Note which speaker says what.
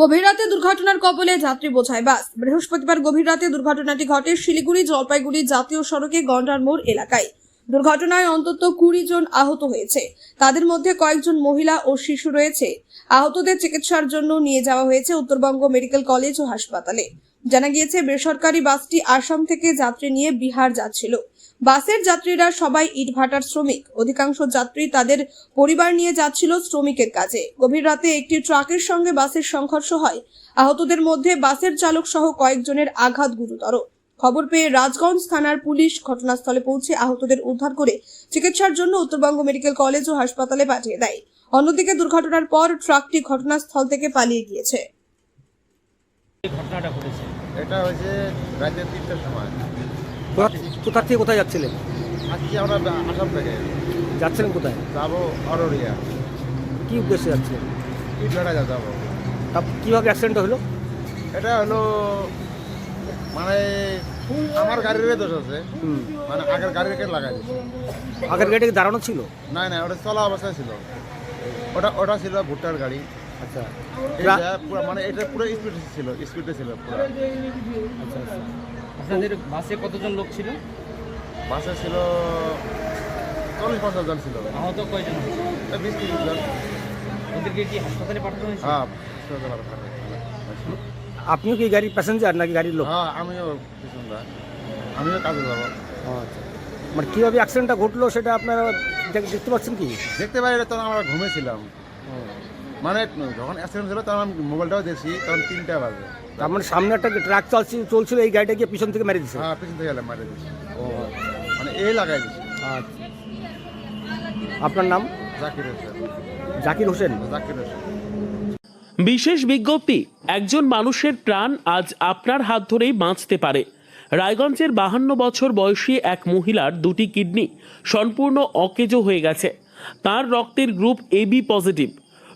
Speaker 1: গভীর রাতে দুর্ঘটনার কবলে যাত্রী বোঝায় বাস। বৃহস্পতিবার গভীর রাতে দুর্ঘটনাটি ঘটে শিলিগুড়ি জলপাইগুড়ি জাতীয় সড়কে গন্ডার মোড় এলাকায়। দুর্ঘটনায় অন্তত কুড়ি জন আহত হয়েছে। তাদের মধ্যে কয়েকজন মহিলা ও শিশু রয়েছে। আহতদের চিকিৎসার জন্য নিয়ে যাওয়া হয়েছে উত্তরবঙ্গ মেডিকেল কলেজ ও হাসপাতালে। জানা গিয়েছে, বেসরকারি বাসটি আসাম থেকে যাত্রী নিয়ে বিহার যাচ্ছিল। বাসের যাত্রীরা সবাই ইটভাটার শ্রমিক। অধিকাংশ যাত্রী তাদের পরিবার নিয়ে যাচ্ছিল শ্রমিকের কাজে। গভীর রাতে একটি ট্রাকের সঙ্গে বাসের সংঘর্ষ হয়। আহতদের মধ্যে বাসের চালক সহ কয়েকজনের আঘাত গুরুতর। খবর পেয়ে রাজগঞ্জ থানার পুলিশ ঘটনাস্থলে পৌঁছে আহতদের উদ্ধার করে চিকিৎসার জন্য উত্তরবঙ্গ মেডিকেল কলেজ ও হাসপাতালে পাঠিয়ে দেয়। অন্যদিকে দুর্ঘটনার পর ট্রাকটি ঘটনাস্থল থেকে পালিয়ে গিয়েছে।
Speaker 2: ঘটনাটা ঘটেছে।
Speaker 3: এটা হয়েছে রাতের তিনটার সময়।
Speaker 4: কোথা থেকে কোথায় যাচ্ছিলেন?
Speaker 3: আজকে আমরা আসাম থেকে।
Speaker 4: যাচ্ছিলেন কোথায়?
Speaker 3: যাব অররিয়া।
Speaker 4: কি উদ্দেশ্যে যাচ্ছিলেন?
Speaker 3: ইটলাটা যাব?
Speaker 4: তা কীভাবে অ্যাক্সিডেন্ট হলো?
Speaker 3: এটা হলো মানে আমার গাড়ির দোষ আছে। মানে আগের গাড়িকে লাগাই দিছে
Speaker 4: আগের গাড়িতে দাঁড়ানো ছিল?
Speaker 3: না না ওটা চলা অবস্থায় ছিল। ওটা ওটা ছিল ভুট্টার গাড়ি।
Speaker 4: আচ্ছা।
Speaker 3: মানে এটা পুরো স্পিড ছিল স্পিডে ছিল পুরো।
Speaker 4: আচ্ছা আচ্ছা।
Speaker 2: আপনাদের বাসে কতজন লোক ছিল?
Speaker 3: বাসে ছিল চল্লিশ পঞ্চাশ জন ছিল।
Speaker 2: আহত কয়জন হয়েছে?
Speaker 3: বিশ তিরিশ জন।
Speaker 2: ওদেরকে কি হাসপাতালে পাঠানো হয়েছে?
Speaker 3: হ্যাঁ।
Speaker 4: আপনিও কি গাড়ির প্যাসেঞ্জার নাকি গাড়ির লোক?
Speaker 3: হ্যাঁ আমিও পিছনদা আমিও কাজে যাব।
Speaker 4: আচ্ছা। মানে কীভাবে অ্যাক্সিডেন্টটা ঘটলো সেটা আপনারা দেখতে পাচ্ছেন কি?
Speaker 3: দেখতে পাই তখন আমরা ঘুমেছিলাম। মানে যখন অ্যাক্সিডেন্ট ছিল তখন আমি মোবাইলটাও দেখছি তখন তিনটা বাজে।
Speaker 4: তার মানে সামনে একটা ট্রাক চলছিল চলছিল এই গাড়িটা গিয়ে পিছন থেকে মেরে দিচ্ছে
Speaker 3: হ্যাঁ পিছন থেকে মারে দিচ্ছি
Speaker 4: ও
Speaker 3: মানে এই লাগাই দিচ্ছি
Speaker 4: আচ্ছা। আপনার নাম?
Speaker 3: জাকির হোসেন।
Speaker 4: জাকির হোসেন?
Speaker 3: জাকির হোসেন।
Speaker 5: বিশেষ বিজ্ঞপ্তি একজন মানুষের প্রাণ আজ আপনার হাত ধরেই বাঁচতে পারে। রায়গঞ্জের বাহান্ন বছর বয়সী এক মহিলার দুটি কিডনি সম্পূর্ণ অকেজো হয়ে গেছে। তার রক্তের গ্রুপ এবি পজিটিভ